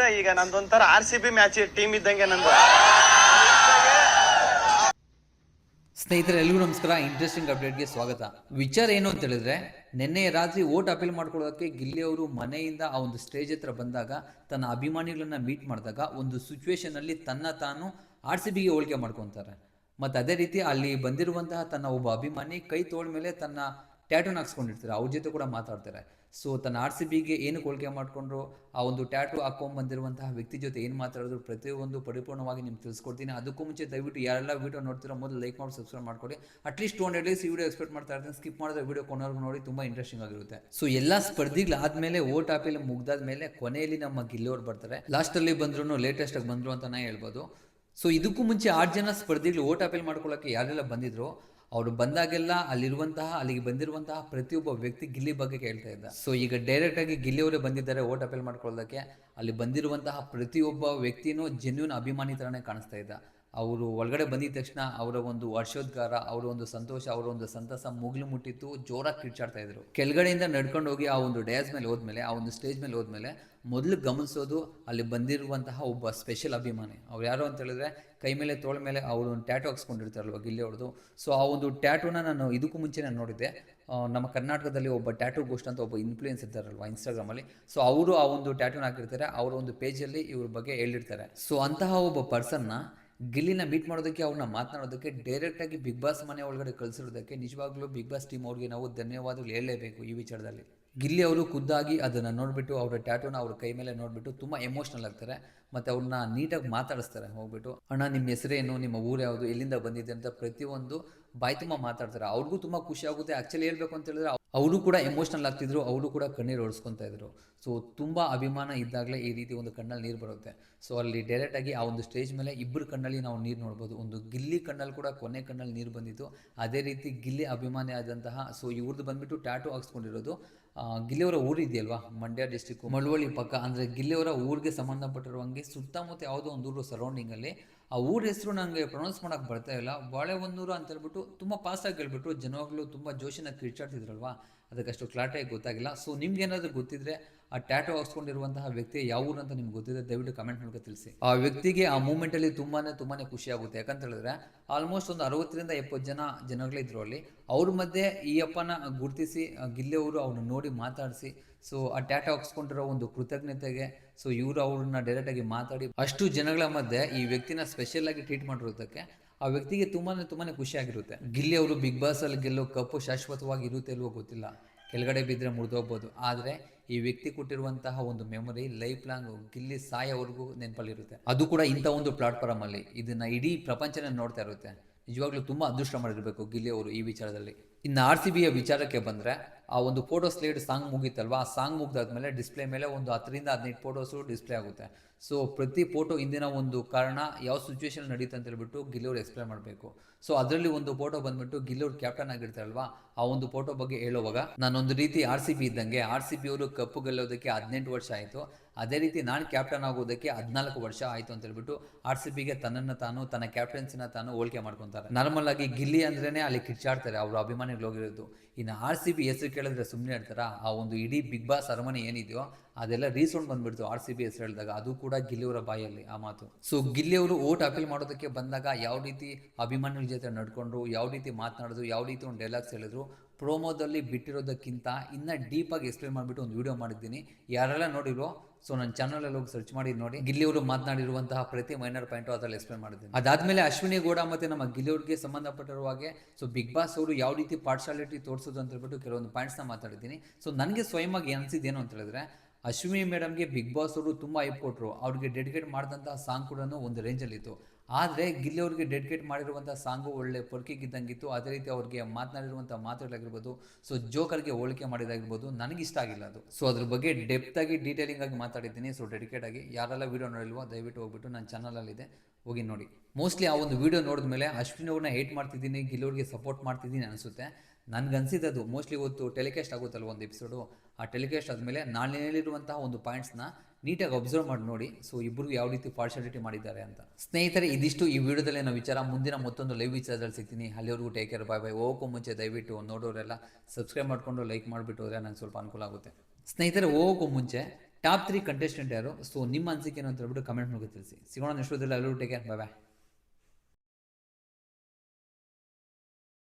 ಈಗ ನಂದೊಂಥರ R C B match team ಇದ್ದಂಗೆ ನಂದು. ಸ್ನೇಹಿತರೆ ಎಲ್ಲರೂ ನಮಸ್ಕಾರ. ಇಂಟ್ರೆಸ್ಟಿಂಗ್ ಅಪ್ಡೇಟ್ಗೆ ಸ್ವಾಗತ. ವಿಚಾರ ಏನು ಅಂತ ಹೇಳಿದ್ರೆ, ನಿನ್ನೆ ರಾತ್ರಿ ಓಟ್ ಅಪೀಲ್ ಮಾಡ್ಕೊಳ್ಳೋದಕ್ಕೆ ಗಿಲ್ಲಿ ಅವರು ಮನೆಯಿಂದ ಆ ಒಂದು ಸ್ಟೇಜ್ ಹತ್ರ ಬಂದಾಗ, ತನ್ನ ಅಭಿಮಾನಿಗಳನ್ನ ಮೀಟ್ ಮಾಡಿದಾಗ ಒಂದು ಸಿಚುವೇಶನ್ ಅಲ್ಲಿ ತನ್ನ ತಾನು ಆರ್ ಸಿ ಬಿಗೆ ಹೋಲಿಕೆ ಮಾಡ್ಕೊತಾರೆ. ಮತ್ತು ಅದೇ ರೀತಿ ಅಲ್ಲಿ ಬಂದಿರುವಂತಹ ತನ್ನ ಒಬ್ಬ ಅಭಿಮಾನಿ ಕೈ ತೋಳ ಮೇಲೆ ತನ್ನ ಟ್ಯಾಟೂನ್ ಹಾಕ್ಸ್ಕೊಂಡಿರ್ತಾರೆ. ಅವ್ರ ಜೊತೆ ಕೂಡ ಮಾತಾಡ್ತಾರೆ. ಸೊ ತನ್ನ ಆರ್ ಸಿ ಬಿಗೆ ಏನು ಹೋಲಿಕೆ ಮಾಡಿಕೊಂಡ್ರು, ಆ ಒಂದು ಟ್ಯಾಟೂ ಹಾಕೊಂಡ್ ಬಂದಿರುವಂತಹ ವ್ಯಕ್ತಿ ಜೊತೆ ಏನು ಮಾತಾಡಿದ್ರು, ಪ್ರತಿಯೊಂದು ಪರಿಪೂರ್ಣವಾಗಿ ನಿಮ್ಗೆ ತಿಳಿಸ್ಕೊಡ್ತೀನಿ. ಅದಕ್ಕೂ ಮುಂಚೆ ದಯವಿಟ್ಟು ಯಾರೆಲ್ಲ ವೀಡಿಯೋ ನೋಡ್ತಿರೋ ಮೊದಲು ಲೈಕ್ ಮಾಡಿ ಸಬ್ಸ್ಕ್ರೈಬ್ ಮಾಡ್ಕೊಡಿ. At least two hundred days ಈ ವಿಡಿಯೋ ಎಕ್ಸ್ಪೆಕ್ಟ್ ಮಾಡ್ತಾ ಇರ್ತೀನಿ. ಸ್ಕಿಪ್ ಮಾಡಿದ್ರೆ ವಿಡಿಯೋ ಕೊನೆವರೆಗೂ ನೋಡಿ, ತುಂಬ ಇಂಟ್ರೆಸ್ಟಿಂಗ್ ಆಗಿರುತ್ತೆ. ಸೊ ಎಲ್ಲ ಸ್ಪರ್ಧಿಗಳಾದ್ಮೇಲೆ ಓಟ್ ಹಾಪಿಲ್ ಮುಗ್ದಾದ ಮೇಲೆ ಕೊನೆಯಲ್ಲಿ ನಮ್ಮ ಗೆಲ್ಲೋರು ಬರ್ತಾರೆ. ಲಾಸ್ಟಲ್ಲಿ ಬಂದ್ರು ಲೇಟೆಸ್ಟ್ ಆಗಿ ಬಂದ್ರು ಅಂತಾನೆ ಹೇಳ್ಬೋದು. ಸೊ ಇದಕ್ಕೂ ಮುಂಚೆ ಆರು ಜನ ಸ್ಪರ್ಧಿಗಳು ಓಟ್ ಅಪೀಲ್ ಮಾಡ್ಕೊಳ್ಳೋಕೆ ಯಾರೆಲ್ಲ ಬಂದಿದ್ರು ಅವರು ಬಂದಾಗೆಲ್ಲ ಅಲ್ಲಿರುವಂತಹ, ಅಲ್ಲಿಗೆ ಬಂದಿರುವಂತಹ ಪ್ರತಿಯೊಬ್ಬ ವ್ಯಕ್ತಿ ಗಿಲ್ಲಿ ಬಗ್ಗೆ ಕೇಳ್ತಾ ಇದ್ದ. ಸೊ ಈಗ ಡೈರೆಕ್ಟ್ ಆಗಿ ಗಿಲ್ಲಿ ಅವರೇ ಬಂದಿದ್ದಾರೆ ಓಟ್ ಅಪೇಲ್ ಮಾಡ್ಕೊಳ್ಳೋದಕ್ಕೆ, ಅಲ್ಲಿ ಬಂದಿರುವಂತಹ ಪ್ರತಿಯೊಬ್ಬ ವ್ಯಕ್ತಿನೂ ಜೆನ್ಯೂನ್ ಅಭಿಮಾನಿ ಥರನೇ ಕಾಣಿಸ್ತಾ ಇದ್ದ. ಅವರು ಒಳಗಡೆ ಬಂದಿದ ತಕ್ಷಣ ಅವರ ಒಂದು ವರ್ಷೋದ್ಗಾರ, ಅವರ ಒಂದು ಸಂತೋಷ, ಅವರ ಒಂದು ಸಂತಸ ಮುಗಿಲು ಮುಟ್ಟಿತ್ತು, ಜೋರಾಗಿ ಕಿರ್ಚಾಡ್ತಾ ಇದ್ರು. ಕೆಳಗಡೆಯಿಂದ ನಡ್ಕೊಂಡು ಹೋಗಿ ಆ ಒಂದು ಡ್ಯಾಸ್ ಮೇಲೆ ಹೋದ್ಮೇಲೆ, ಆ ಒಂದು ಸ್ಟೇಜ್ ಮೇಲೆ ಹೋದ್ಮೇಲೆ ಮೊದಲು ಗಮನಿಸೋದು ಅಲ್ಲಿ ಬಂದಿರುವಂತಹ ಒಬ್ಬ ಸ್ಪೆಷಲ್ ಅಭಿಮಾನಿ. ಅವ್ರು ಯಾರು ಅಂತ ಹೇಳಿದ್ರೆ ಕೈ ಮೇಲೆ, ತೋಳ ಮೇಲೆ ಅವರು ಒಂದು ಟ್ಯಾಟೋ ಹಾಕ್ಸ್ಕೊಂಡಿರ್ತಾರಲ್ವ ಗಿಲ್ಲಿ ಅವ್ರದ್ದು. ಸೊ ಆ ಒಂದು ಟ್ಯಾಟೂನ ನಾನು ಇದಕ್ಕೂ ಮುಂಚೆ ನಾನು ನೋಡಿದ್ದೆ. ನಮ್ಮ ಕರ್ನಾಟಕದಲ್ಲಿ ಒಬ್ಬ ಟ್ಯಾಟೂ ಗೋಸ್ಟ್ ಅಂತ ಒಬ್ಬ ಇನ್ಫ್ಲೂಯೆನ್ಸ್ ಇರ್ತಾರಲ್ವ ಇನ್ಸ್ಟಾಗ್ರಾಮಲ್ಲಿ ಸೊ ಅವರು ಆ ಒಂದು ಟ್ಯಾಟೂನ ಹಾಕಿರ್ತಾರೆ, ಅವರ ಒಂದು ಪೇಜಲ್ಲಿ ಇವ್ರ ಬಗ್ಗೆ ಹೇಳಿರ್ತಾರೆ. ಸೊ ಅಂತಹ ಒಬ್ಬ ಪರ್ಸನ್ನ ಗಿಲ್ಲಿನ ಮೀಟ್ ಮಾಡೋದಕ್ಕೆ, ಅವ್ರನ್ನ ಮಾತನಾಡೋದಕ್ಕೆ ಡೈರೆಕ್ಟಾಗಿ ಬಿಗ್ ಬಾಸ್ ಮನೆ ಒಳಗಡೆ ಕಳಿಸಿರೋದಕ್ಕೆ ನಿಜವಾಗ್ಲೂ ಬಿಗ್ ಬಾಸ್ ಟೀಮ್ ಅವ್ರಿಗೆ ನಾವು ಧನ್ಯವಾದಗಳು ಹೇಳಲೇಬೇಕು ಈ ವಿಚಾರದಲ್ಲಿ. ಗಿಲ್ಲಿ ಅವರು ಖುದ್ದಾಗಿ ಅದನ್ನು ನೋಡಿಬಿಟ್ಟು, ಅವರ ಟ್ಯಾಟೂನ ಅವ್ರ ಕೈ ಮೇಲೆ ನೋಡಿಬಿಟ್ಟು ತುಂಬ ಎಮೋಷ್ನಲ್ ಆಗ್ತಾರೆ. ಮತ್ತು ಅವ್ರನ್ನ ನೀಟಾಗಿ ಮಾತಾಡಿಸ್ತಾರೆ ಹೋಗ್ಬಿಟ್ಟು. ಅಣ್ಣ ನಿಮ್ಮ ಹೆಸರೇನು? ನಿಮ್ಮ ಊರು ಯಾವುದು? ಎಲ್ಲಿಂದ ಬಂದಿದೆ ಅಂತ ಪ್ರತಿಯೊಂದು ಬಾಯ್ ತುಂಬ ಮಾತಾಡ್ತಾರೆ. ಅವ್ರಿಗೂ ತುಂಬ ಖುಷಿ ಆಗುತ್ತೆ. ಆ್ಯಕ್ಚುಲಿ ಹೇಳ್ಬೇಕು ಅಂತ ಹೇಳಿದ್ರೆ ಅವರು ಕೂಡ ಎಮೋಷ್ನಲ್ ಆಗ್ತಿದ್ರು ಅವರು ಕೂಡ ಕಣ್ಣೀರು ಓಡಿಸ್ಕೊತಾ ಇದ್ರು. ಸೊ ತುಂಬ ಅಭಿಮಾನ ಇದ್ದಾಗಲೇ ಈ ರೀತಿ ಒಂದು ಕಣ್ಣಲ್ಲಿ ನೀರು ಬರುತ್ತೆ. ಸೊ ಅಲ್ಲಿ ಡೈರೆಕ್ಟಾಗಿ ಆ ಒಂದು ಸ್ಟೇಜ್ ಮೇಲೆ ಇಬ್ಬರು ಕಣ್ಣಲ್ಲಿ ನಾವು ನೀರು ನೋಡ್ಬೋದು. ಒಂದು ಗಿಲ್ಲಿ ಕಣ್ಣಲ್ಲಿ ಕೂಡ ಕೊನೆ ಕಣ್ಣಲ್ಲಿ ನೀರು ಬಂದಿತ್ತು. ಅದೇ ರೀತಿ ಗಿಲ್ಲಿ ಅಭಿಮಾನಿ ಆದಂತಹ ಸೊ ಇವ್ರದ್ದು ಬಂದ್ಬಿಟ್ಟು ಟ್ಯಾಟೂ ಹಾಕ್ಸ್ಕೊಂಡಿರೋದು. ಗಿಲ್ಲಿಯವರ ಊರು ಇದೆಯಲ್ವಾ? ಮಂಡ್ಯ ಡಿಸ್ಟಿಕ್ ಮಳವಳ್ಳಿ ಪಕ್ಕ. ಅಂದರೆ ಗಿಲ್ಲಿಯವರ ಊರಿಗೆ ಸಂಬಂಧಪಟ್ಟಿರುವಂಗೆ ಸುತ್ತಮುತ್ತ ಯಾವುದೋ ಒಂದು ಊರು ಸರೌಂಡಿಂಗಲ್ಲಿ ಆ ಊರ ಹೆಸರು ನನಗೆ ಪ್ರೊನೌನ್ಸ್ ಮಾಡೋಕ್ಕೆ ಬರ್ತಾ ಇಲ್ಲ. ಬಾಳೆಹೊನ್ನೂರು ಅಂತ ಹೇಳ್ಬಿಟ್ಟು ತುಂಬ ಫಾಸ್ಟಾಗಿ ಹೇಳ್ಬಿಟ್ಟು ಜನವಾಗ್ಲೂ ತುಂಬ ಜೋಶಿನ ಕಿರ್ಚಾಡ್ತಿದ್ರಲ್ವಾ? ಅದಕ್ಕಷ್ಟು ಕ್ಲಾಟಾಗಿ ಗೊತ್ತಾಗಿಲ್ಲ. ಸೊ ನಿಮ್ಗೇನಾದರೂ ಗೊತ್ತಿದ್ರೆ ಆ ಟ್ಯಾಟೋ ಹಾಕ್ಸ್ಕೊಂಡಿರುವಂತಹ ವ್ಯಕ್ತಿ ಯಾವ ಊರು ಅಂತ ನಿಮ್ಗೆ ಗೊತ್ತಿದೆ ದಯವಿಟ್ಟು ಕಮೆಂಟ್ ಮೂಲಕ ತಿಳಿಸಿ. ಆ ವ್ಯಕ್ತಿಗೆ ಆ ಮೂಮೆಂಟಲ್ಲಿ ತುಂಬಾನೇ ತುಂಬಾನೇ ಖುಷಿ ಆಗುತ್ತೆ. ಯಾಕಂತ ಹೇಳಿದ್ರೆ ಆಲ್ಮೋಸ್ಟ್ ಒಂದು ಅರವತ್ತರಿಂದ ಎಪ್ಪತ್ತು ಜನ ಜನಗಳಿದ್ರು ಅಲ್ಲಿ. ಅವ್ರ ಮಧ್ಯೆ ಈ ಅಪ್ಪನ ಗುರುತಿಸಿ ಗಿಲ್ಲಿ ಅವರು ಅವ್ರನ್ನ ನೋಡಿ ಮಾತಾಡಿಸಿ ಸೊ ಆ ಟ್ಯಾಟೋ ಹಾಕ್ಸ್ಕೊಂಡಿರೋ ಒಂದು ಕೃತಜ್ಞತೆಗೆ ಸೊ ಇವರು ಅವ್ರನ್ನ ಡೈರೆಕ್ಟಾಗಿ ಮಾತಾಡಿ, ಅಷ್ಟು ಜನಗಳ ಮಧ್ಯೆ ಈ ವ್ಯಕ್ತಿನ ಸ್ಪೆಷಲ್ ಆಗಿ ಟ್ರೀಟ್ ಮಾಡಿರೋದಕ್ಕೆ ಆ ವ್ಯಕ್ತಿಗೆ ತುಂಬಾನೇ ತುಂಬಾನೇ ಖುಷಿ ಆಗಿರುತ್ತೆ. ಗಿಲ್ಲಿ ಅವರು ಬಿಗ್ ಬಾಸ್ ಅಲ್ಲಿ ಗೆಲ್ಲೋ ಕಪ್ಪು ಶಾಶ್ವತವಾಗಿ ಇರುತ್ತೆ ಇಲ್ವೋ ಗೊತ್ತಿಲ್ಲ. ಕೆಳಗಡೆ ಬಿದ್ದರೆ ಮುರಿದೋಗ್ಬೋದು ಆದರೆ ಈ ವ್ಯಕ್ತಿ ಕೊಟ್ಟಿರುವಂತಹ ಒಂದು ಮೆಮೊರಿ ಲೈಫ್ ಲಾಂಗ್ ಗಿಲ್ಲಿ ಸಾಯವರೆಗೂ ನೆನಪಲ್ಲಿರುತ್ತೆ. ಅದು ಕೂಡ ಇಂಥ ಒಂದು ಪ್ಲಾಟ್ಫಾರ್ಮ್ ಅಲ್ಲಿ. ಇದನ್ನ ಇಡೀ ಪ್ರಪಂಚನೇ ನೋಡ್ತಾ ಇರುತ್ತೆ. ನಿಜವಾಗ್ಲೂ ತುಂಬಾ ಅದೃಷ್ಟ ಮಾಡಿರ್ಬೇಕು ಗಿಲ್ಲಿ ಅವರು ಈ ವಿಚಾರದಲ್ಲಿ. ಇನ್ನು ಆರ್ ಸಿ ಬಿಯ ವಿಚಾರಕ್ಕೆ ಬಂದರೆ, ಆ ಒಂದು ಫೋಟೋ ಸ್ಲೇಡ್ ಸಾಂಗ್ ಮುಗೀತಲ್ವಾ? ಆ ಸಾಂಗ್ ಮುಗ್ದಾದ್ಮೇಲೆ ಡಿಸ್ಪ್ಲೇ ಮೇಲೆ ಒಂದು ಹತ್ತರಿಂದ ಹದಿನೈದು ಫೋಟೋಸು ಡಿಸ್ಪ್ಲೇ ಆಗುತ್ತೆ. ಸೊ ಪ್ರತಿ ಫೋಟೋ ಹಿಂದಿನ ಒಂದು ಕಾರಣ ಯಾವ ಸಿಚುವೇಶನ್ ನಡೀತು ಅಂತ ಹೇಳ್ಬಿಟ್ಟು ಗಿಲ್ಲೂರು ಎಕ್ಸ್ಪ್ಲೇನ್ ಮಾಡಬೇಕು. ಸೊ ಅದರಲ್ಲಿ ಒಂದು ಫೋಟೋ ಬಂದ್ಬಿಟ್ಟು ಗಿಲ್ಲೋರು ಕ್ಯಾಪ್ಟನ್ ಆಗಿರ್ತಾರಲ್ವಾ? ಆ ಒಂದು ಫೋಟೋ ಬಗ್ಗೆ ಹೇಳುವಾಗ, ನಾನೊಂದು ರೀತಿ ಆರ್ ಸಿ ಬಿ ಇದ್ದಂಗೆ ಆರ್ ಸಿ ಬಿ ಅವರು ಕಪ್ಪು ಗೆಲ್ಲೋದಕ್ಕೆ ಹದಿನೆಂಟು ವರ್ಷ ಆಯಿತು. ಅದೇ ರೀತಿ ನಾನು ಕ್ಯಾಪ್ಟನ್ ಆಗೋದಕ್ಕೆ ಹದಿನಾಲ್ಕು ವರ್ಷ ಆಯಿತು ಅಂತ ಹೇಳ್ಬಿಟ್ಟು ಆರ್ ಸಿ ಬಿಗೆ ತನ್ನನ್ನು ತಾನು, ತನ್ನ ಕ್ಯಾಪ್ಟನ್ಸಿನ ತಾನು ಹೋಲಿಕೆ ಮಾಡ್ಕೊತಾರೆ. ನಾರ್ಮಲ್ ಆಗಿ ಗಿಲ್ಲಿ ಅಂದ್ರೇನೆ ಅಲ್ಲಿ ಕಿರ್ಚಾಡ್ತಾರೆ, ಅವ್ರ ಅಭಿಮಾನಿಗಳು ಹೋಗಿರೋದು. ಇನ್ನು ಆರ್ ಸಿ ಬಿ ಹೆಸರು ಕೇಳಿದ್ರೆ ಸುಮ್ಮನೆ ಹೇಳ್ತಾರಾ? ಆ ಒಂದು ಇಡೀ ಬಿಗ್ ಬಾಸ್ ಅರಮನೆ ಏನಿದೆಯೋ, ಅದೆಲ್ಲ ರೀಸೌಂಡ್ ಬಂದ್ಬಿಡ್ತು ಆರ್ ಸಿ ಬಿ ಹೆಸರು ಹೇಳಿದಾಗ. ಅದು ಕೂಡ ಗಿಲ್ಲಿಯವರ ಬಾಯಲ್ಲಿ ಆ ಮಾತು. ಸೊ ಗಿಲ್ಲಿಯವರು ಓಟ್ ಅಪೀಲ್ ಮಾಡೋದಕ್ಕೆ ಬಂದಾಗ ಯಾವ ರೀತಿ ಅಭಿಮಾನಿಗಳ ಜೊತೆ ನಡ್ಕೊಂಡ್ರು, ಯಾವ ರೀತಿ ಮಾತನಾಡಿದ್ರು, ಯಾವ ರೀತಿ ಒಂದು ಡೈಲಾಗ್ಸ್ ಹೇಳಿದ್ರು ಪ್ರೋಮೋದಲ್ಲಿ ಬಿಟ್ಟಿರೋದಕ್ಕಿಂತ ಇನ್ನ ಡೀಪಾಗಿ ಎಕ್ಸ್ಪ್ಲೇನ್ ಮಾಡಿಬಿಟ್ಟು ಒಂದು ವಿಡಿಯೋ ಮಾಡಿದ್ದೀನಿ. ಯಾರೆಲ್ಲ ನೋಡಿರೋ ಸೊ ನನ್ನ ಚಾನಲಲ್ಲಿ ಹೋಗಿ ಸರ್ಚ್ ಮಾಡಿ ನೋಡಿ. ಗಿಲ್ಲಿಯವರು ಮಾತನಾಡಿರುವಂತಹ ಪ್ರತಿ ಮೈನರ್ ಪಾಯಿಂಟು ಅದರಲ್ಲಿ ಎಕ್ಸ್ಪ್ಲೇನ್ ಮಾಡಿದ್ದೀನಿ. ಅದಾದಮೇಲೆ ಅಶ್ವಿನಿ ಗೌಡ ಮತ್ತೆ ನಮ್ಮ ಗಿಲ್ಲಿಯವ್ರಿಗೆ ಸಂಬಂಧಪಟ್ಟಿರುವ ಹಾಗೆ ಸೊ ಬಿಗ್ ಬಾಸ್ ಅವರು ಯಾವ ರೀತಿ ಪಾರ್ಶಾಲಿಟಿ ತೋರಿಸೋದು ಅಂತ ಹೇಳ್ಬಿಟ್ಟು ಕೆಲವೊಂದು ಪಾಯಿಂಟ್ಸ್ನ ಮಾತಾಡಿದ್ದೀನಿ. ಸೊ ನನಗೆ ಸ್ವಯಂವಾಗಿ ಅನಿಸಿದ್ದೇನು ಅಂತ ಹೇಳಿದ್ರೆ, ಅಶ್ವಿನಿ ಮೇಡಮ್ಗೆ ಬಿಗ್ ಬಾಸ್ ಅವರು ತುಂಬ ಐಪ್ ಕೊಟ್ಟರು ಅವ್ರಿಗೆ ಡೆಡಿಕೇಟ್ ಮಾಡಿದಂಥ ಸಾಂಗ್ ಕೂಡ ಒಂದು ರೇಂಜಲ್ಲಿತ್ತು ಆದರೆ ಗಿಲ್ಲಿ ಅವ್ರಿಗೆ ಡೆಡಿಕೇಟ್ ಮಾಡಿರುವಂಥ ಸಾಂಗು ಒಳ್ಳೆ ಪೊರ್ಕಿಗಿದ್ದಂಗಿತ್ತು ಅದೇ ರೀತಿ ಅವ್ರಿಗೆ ಮಾತನಾಡಿರುವಂಥ ಮಾತುಗಳಾಗಿರ್ಬೋದು ಸೊ ಜೋಕರ್ಗೆ ಹೋಲಿಕೆ ಮಾಡಿದಾಗಿರ್ಬೋದು ಇಷ್ಟ ಆಗಿಲ್ಲ ಅದು. ಸೊ ಅದ್ರ ಬಗ್ಗೆ ಡೆಪ್ತ್ ಆಗಿ ಡೀಟೇಲಿಂಗ್ ಆಗಿ ಮಾತಾಡಿದ್ದೀನಿ. ಸೊ ಡೆಡಿಕೇಟ್ ಆಗಿ ಯಾರೆಲ್ಲ ವೀಡಿಯೋ ನೋಡಿಲ್ವೋ ದಯವಿಟ್ಟು ಹೋಗ್ಬಿಟ್ಟು ನನ್ನ ಚಾನಲಲ್ಲಿದೆ ಹೋಗಿ ನೋಡಿ. ಮೋಸ್ಟ್ಲಿ ಆ ಒಂದು ವೀಡಿಯೋ ನೋಡಿದ್ಮೇಲೆ ಅಶ್ವಿನಿ ಅವ್ರನ್ನ ಹೇಟ್ ಮಾಡ್ತಿದ್ದೀನಿ ಗಿಲ್ಲೋರ್ಗೆ ಸಪೋರ್ಟ್ ಮಾಡ್ತಿದ್ದೀನಿ ಅನಿಸುತ್ತೆ. ಅನ್ಸಿದ್ದು ಮೋಸ್ಟ್ಲಿ ಇವತ್ತು ಟೆಲಿಕಾಸ್ಟ್ ಆಗುತ್ತಲ್ಲ ಒಂದು ಎಪಿಸೋಡು ಆ ಟೆಲಿಕಾಸ್ಟ್ ಆದಮೇಲೆ ನಾನು ಹೇಳಿರುವಂತಹ ಒಂದು ಪಾಯಿಂಟ್ಸ್ನ ನೀಟಾಗಿ ಅಬ್ಸರ್ವ್ ಮಾಡಿ ನೋಡಿ. ಸೊ ಇಬ್ಬರು ಯಾವ ರೀತಿ ಪಾರ್ಶಾಲಿಟಿ ಮಾಡಿದ್ದಾರೆ ಅಂತ. ಸ್ನೇಹಿತರೆ, ಇದಿಷ್ಟು ಈ ವಿಡಿಯೋದಲ್ಲಿ ನಾವು ವಿಚಾರ. ಮುಂದಿನ ಮತ್ತೊಂದು ಲೈವ್ ವಿಚಾರದಲ್ಲಿ ಸಿಗ್ತೀನಿ. ಅಲ್ಲಿವರೆಗೂ ಟೇಕ್ ಕೇರ್ ಬಾಯ್ ಬಾಯ್ ಹೋಗೋ ಮುಂಚೆ ದಯವಿಟ್ಟು ನೋಡೋರೆಲ್ಲ ಸಬ್ಸ್ಕ್ರೈಬ್ ಮಾಡಿಕೊಂಡು ಲೈಕ್ ಮಾಡಿಬಿಟ್ಟು ಹೋದರೆ ನಂಗೆ ಸ್ವಲ್ಪ ಅನುಕೂಲ ಆಗುತ್ತೆ. ಸ್ನೇಹಿತರೆ, ಹೋಗೋಕ್ಕೂ ಮುಂಚೆ ಟಾಪ್ ತ್ರೀ ಕಂಟೆಸ್ಟೆಂಟ್ ಯಾರು? ಸೊ ನಿಮ್ಮ ಅನಿಸಿಕೆ ಏನು ಅಂತ ಹೇಳ್ಬಿಟ್ಟು ಕಮೆಂಟ್ ಮೂಲಕ ತಿಳಿಸಿ. ಸಿಗೋಣ ನೆಕ್ಸ್ಟ್ ಎಲ್ಲರೂ ಟೇಕ್ ಕೇರ್ ಬಾಯ್ ಬಾಯ್